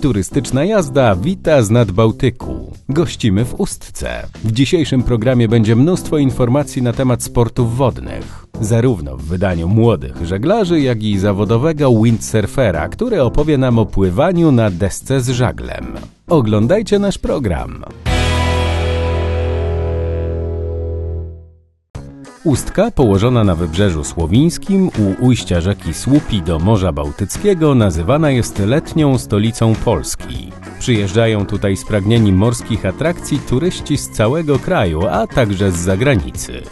Turystyczna jazda wita z nadbałtyku. Gościmy w Ustce. W dzisiejszym programie będzie mnóstwo informacji na temat sportów wodnych. Zarówno w wydaniu młodych żeglarzy, jak i zawodowego windsurfera, który opowie nam o pływaniu na desce z żaglem. Oglądajcie nasz program. Ustka, położona na wybrzeżu słowińskim u ujścia rzeki Słupi do Morza Bałtyckiego, nazywana jest letnią stolicą Polski. Przyjeżdżają tutaj spragnieni morskich atrakcji turyści z całego kraju, a także z zagranicy.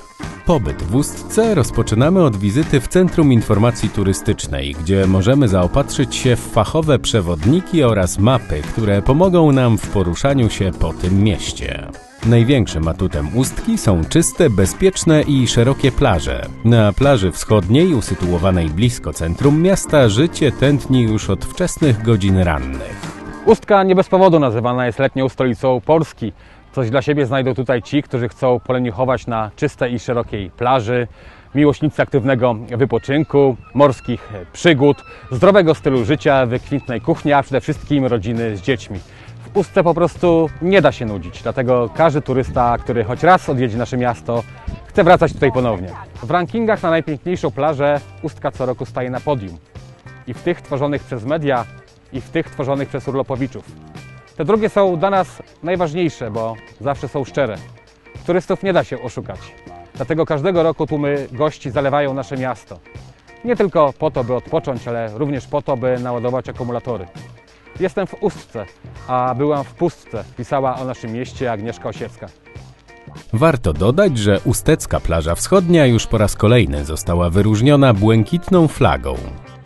Pobyt w Ustce rozpoczynamy od wizyty w Centrum Informacji Turystycznej, gdzie możemy zaopatrzyć się w fachowe przewodniki oraz mapy, które pomogą nam w poruszaniu się po tym mieście. Największym atutem Ustki są czyste, bezpieczne i szerokie plaże. Na plaży wschodniej, usytuowanej blisko centrum miasta, życie tętni już od wczesnych godzin rannych. Ustka nie bez powodu nazywana jest letnią stolicą Polski. Coś dla siebie znajdą tutaj ci, którzy chcą poleniuchować na czystej i szerokiej plaży, miłośnicy aktywnego wypoczynku, morskich przygód, zdrowego stylu życia, wykwintnej kuchni, a przede wszystkim rodziny z dziećmi. W Ustce po prostu nie da się nudzić, dlatego każdy turysta, który choć raz odwiedzi nasze miasto, chce wracać tutaj ponownie. W rankingach na najpiękniejszą plażę Ustka co roku staje na podium. I w tych tworzonych przez media, i w tych tworzonych przez urlopowiczów. Te drugie są dla nas najważniejsze, bo zawsze są szczere. Turystów nie da się oszukać. Dlatego każdego roku tłumy gości zalewają nasze miasto. Nie tylko po to, by odpocząć, ale również po to, by naładować akumulatory. Jestem w Ustce, a byłam w Pustce, pisała o naszym mieście Agnieszka Osiecka. Warto dodać, że Ustecka plaża wschodnia już po raz kolejny została wyróżniona błękitną flagą.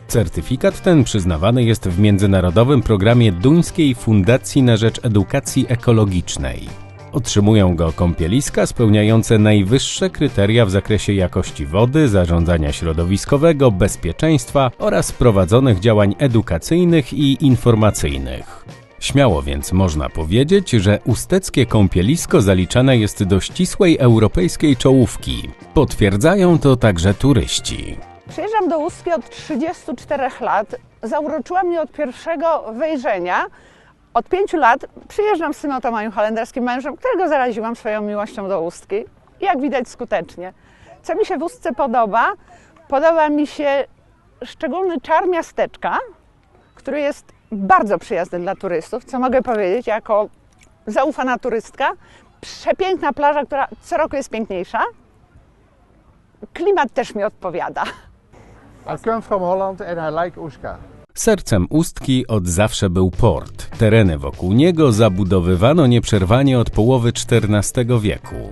Certyfikat ten przyznawany jest w międzynarodowym programie Duńskiej Fundacji na rzecz Edukacji Ekologicznej. Otrzymują go kąpieliska spełniające najwyższe kryteria w zakresie jakości wody, zarządzania środowiskowego, bezpieczeństwa oraz prowadzonych działań edukacyjnych i informacyjnych. Śmiało więc można powiedzieć, że usteckie kąpielisko zaliczane jest do ścisłej europejskiej czołówki. Potwierdzają to także turyści. Przyjeżdżam do Ustki od 34 lat. Zauroczyła mnie od pierwszego wejrzenia. Od pięciu lat przyjeżdżam z tym moim holenderskim mężem, którego zaraziłam swoją miłością do Ustki. Jak widać skutecznie. Co mi się w Ustce podoba? Podoba mi się szczególny czar miasteczka, który jest bardzo przyjazny dla turystów, co mogę powiedzieć jako zaufana turystka. Przepiękna plaża, która co roku jest piękniejsza. Klimat też mi odpowiada. I come from Holland and I like Uska. Sercem Ustki od zawsze był port. Tereny wokół niego zabudowywano nieprzerwanie od połowy XIV wieku.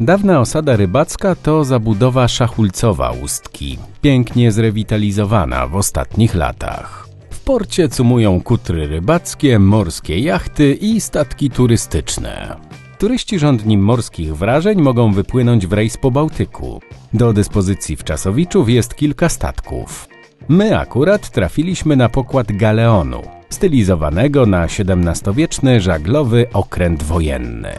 Dawna osada rybacka to zabudowa szachulcowa Ustki, pięknie zrewitalizowana w ostatnich latach. W porcie cumują kutry rybackie, morskie jachty i statki turystyczne. Turyści żądni morskich wrażeń mogą wypłynąć w rejs po Bałtyku. Do dyspozycji w jest kilka statków. My akurat trafiliśmy na pokład galeonu, stylizowanego na XVII-wieczny żaglowy okręt wojenny.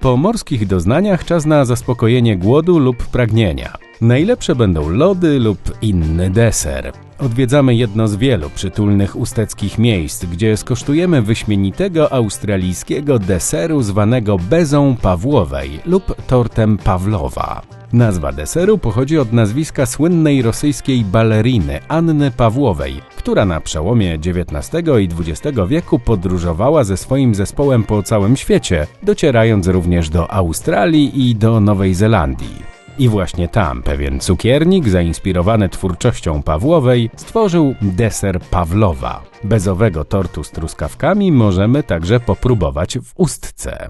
Po morskich doznaniach czas na zaspokojenie głodu lub pragnienia. Najlepsze będą lody lub inny deser. Odwiedzamy jedno z wielu przytulnych usteckich miejsc, gdzie skosztujemy wyśmienitego australijskiego deseru zwanego bezą Pawłowej lub tortem Pawlowa. Nazwa deseru pochodzi od nazwiska słynnej rosyjskiej baleriny Anny Pawłowej, która na przełomie XIX i XX wieku podróżowała ze swoim zespołem po całym świecie, docierając również do Australii i do Nowej Zelandii. I właśnie tam pewien cukiernik, zainspirowany twórczością Pawłowej, stworzył deser Pawlowa. Bezowego tortu z truskawkami możemy także popróbować w Ustce.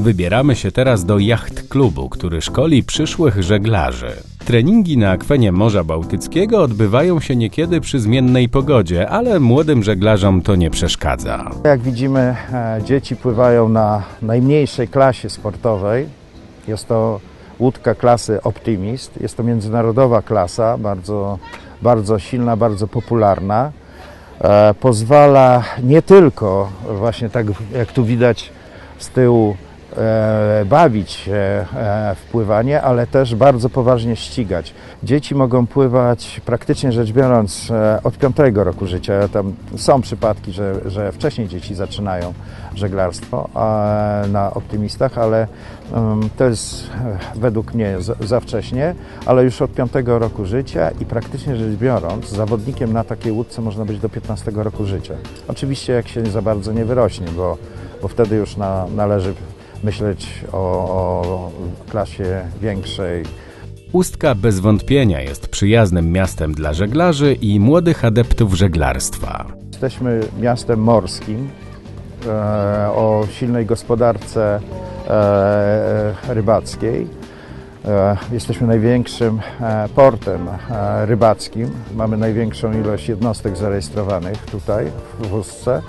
Wybieramy się teraz do jacht klubu, który szkoli przyszłych żeglarzy. Treningi na akwenie Morza Bałtyckiego odbywają się niekiedy przy zmiennej pogodzie, ale młodym żeglarzom to nie przeszkadza. Jak widzimy, e, dzieci pływają na najmniejszej klasie sportowej. Jest to łódka klasy Optimist. Jest to międzynarodowa klasa, bardzo, bardzo silna, bardzo popularna. E, pozwala nie tylko, właśnie tak jak tu widać z tyłu, bawić się e, w pływanie, ale też bardzo poważnie ścigać. Dzieci mogą pływać praktycznie rzecz biorąc e, od piątego roku życia. Tam są przypadki, że, że wcześniej dzieci zaczynają żeglarstwo e, na optymistach, ale em, to jest e, według mnie za, za wcześnie, ale już od piątego roku życia i praktycznie rzecz biorąc, zawodnikiem na takiej łódce można być do 15 roku życia. Oczywiście jak się za bardzo nie wyrośnie, bo, bo wtedy już na, należy myśleć o, o klasie większej, Ustka bez wątpienia jest przyjaznym miastem dla żeglarzy i młodych adeptów żeglarstwa. Jesteśmy miastem morskim e, o silnej gospodarce e, rybackiej. E, jesteśmy największym e, portem e, rybackim. Mamy największą ilość jednostek zarejestrowanych tutaj w Ustce.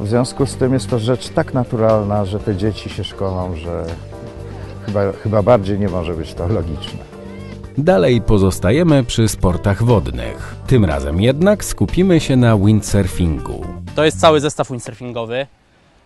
W związku z tym jest to rzecz tak naturalna, że te dzieci się szkolą, że chyba, chyba bardziej nie może być to logiczne. Dalej pozostajemy przy sportach wodnych. Tym razem jednak skupimy się na windsurfingu. To jest cały zestaw windsurfingowy.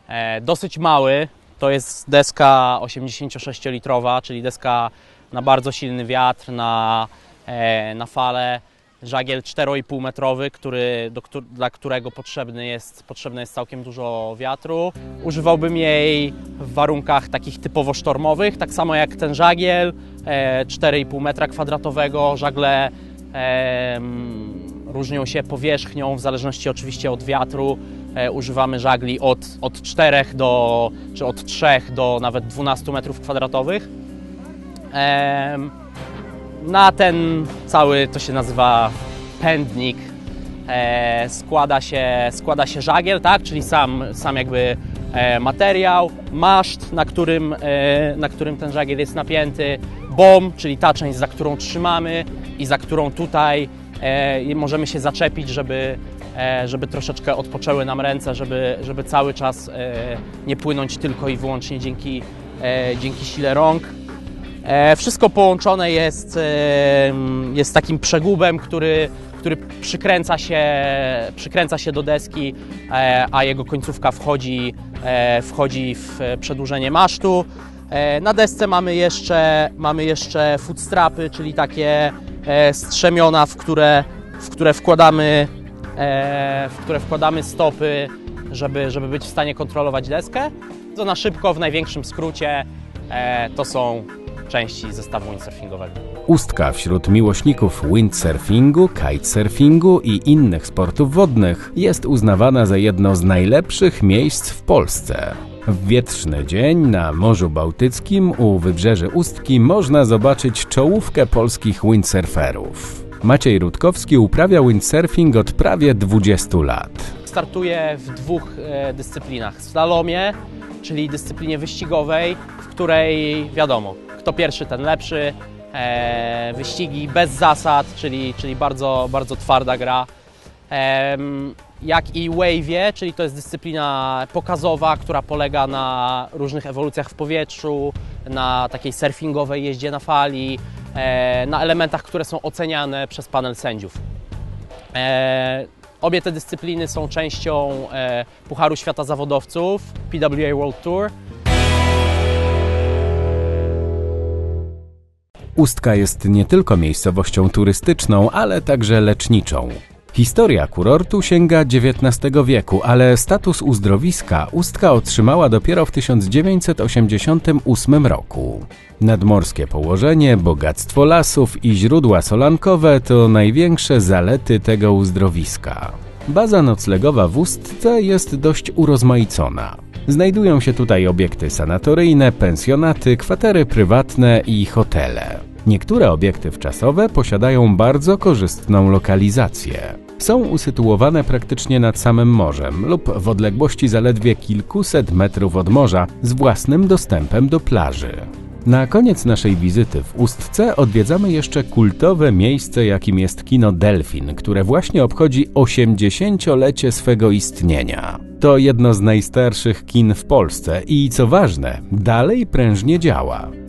E, dosyć mały. To jest deska 86-litrowa, czyli deska na bardzo silny wiatr, na, e, na falę. Żagiel 4,5 metrowy, który, do, dla którego potrzebny jest, potrzebne jest całkiem dużo wiatru. Używałbym jej w warunkach takich typowo sztormowych, tak samo jak ten żagiel, e, 4,5 metra kwadratowego. Żagle em, różnią się powierzchnią, w zależności oczywiście od wiatru. E, używamy żagli od, od 4 do, czy od 3 do nawet 12 metrów kwadratowych. Na ten cały, to się nazywa pędnik, e, składa, się, składa się żagiel, tak? czyli sam, sam jakby e, materiał, maszt, na którym, e, na którym ten żagiel jest napięty, bom, czyli ta część, za którą trzymamy i za którą tutaj e, możemy się zaczepić, żeby, e, żeby troszeczkę odpoczęły nam ręce, żeby, żeby cały czas e, nie płynąć tylko i wyłącznie dzięki, e, dzięki sile rąk. E, Wszystko połączone jest, e, jest takim przegubem, który, który przykręca, się, przykręca się do deski, e, a jego końcówka wchodzi, wchodzi w przedłużenie masztu. Na desce mamy jeszcze, mamy jeszcze footstrapy, czyli takie strzemiona, w które, w które wkładamy, w które wkładamy stopy, żeby, żeby być w stanie kontrolować deskę. To na szybko, w największym skrócie, to są części zestawu windsurfingowego. Ustka wśród miłośników windsurfingu, kitesurfingu i innych sportów wodnych jest uznawana za jedno z najlepszych miejsc w Polsce. W wietrzny dzień na Morzu Bałtyckim u wybrzeży Ustki można zobaczyć czołówkę polskich windsurferów. Maciej Rutkowski uprawia windsurfing od prawie 20 lat. Startuję w dwóch e, dyscyplinach. W slalomie, czyli dyscyplinie wyścigowej, w której wiadomo, kto pierwszy, ten lepszy. E, wyścigi bez zasad, czyli, czyli bardzo, bardzo twarda gra. Em, jak i wave'ie, czyli to jest dyscyplina pokazowa, która polega na różnych ewolucjach w powietrzu, na takiej surfingowej jeździe na fali, e, na elementach, które są oceniane przez panel sędziów. Obie te dyscypliny są częścią e, Pucharu Świata Zawodowców PWA World Tour. Ustka jest nie tylko miejscowością turystyczną, ale także leczniczą. Historia kurortu sięga XIX wieku, ale status uzdrowiska Ustka otrzymała dopiero w 1988 roku. Nadmorskie położenie, bogactwo lasów i źródła solankowe to największe zalety tego uzdrowiska. Baza noclegowa w Ustce jest dość urozmaicona. Znajdują się tutaj obiekty sanatoryjne, pensjonaty, kwatery prywatne i hotele. Niektóre obiekty wczasowe posiadają bardzo korzystną lokalizację. Są usytuowane praktycznie nad samym morzem lub w odległości zaledwie kilkuset metrów od morza z własnym dostępem do plaży. Na koniec naszej wizyty w Ustce odwiedzamy jeszcze kultowe miejsce, jakim jest kino Delfin, które właśnie obchodzi 80-lecie swego istnienia. To jedno z najstarszych kin w Polsce i co ważne, dalej prężnie działa.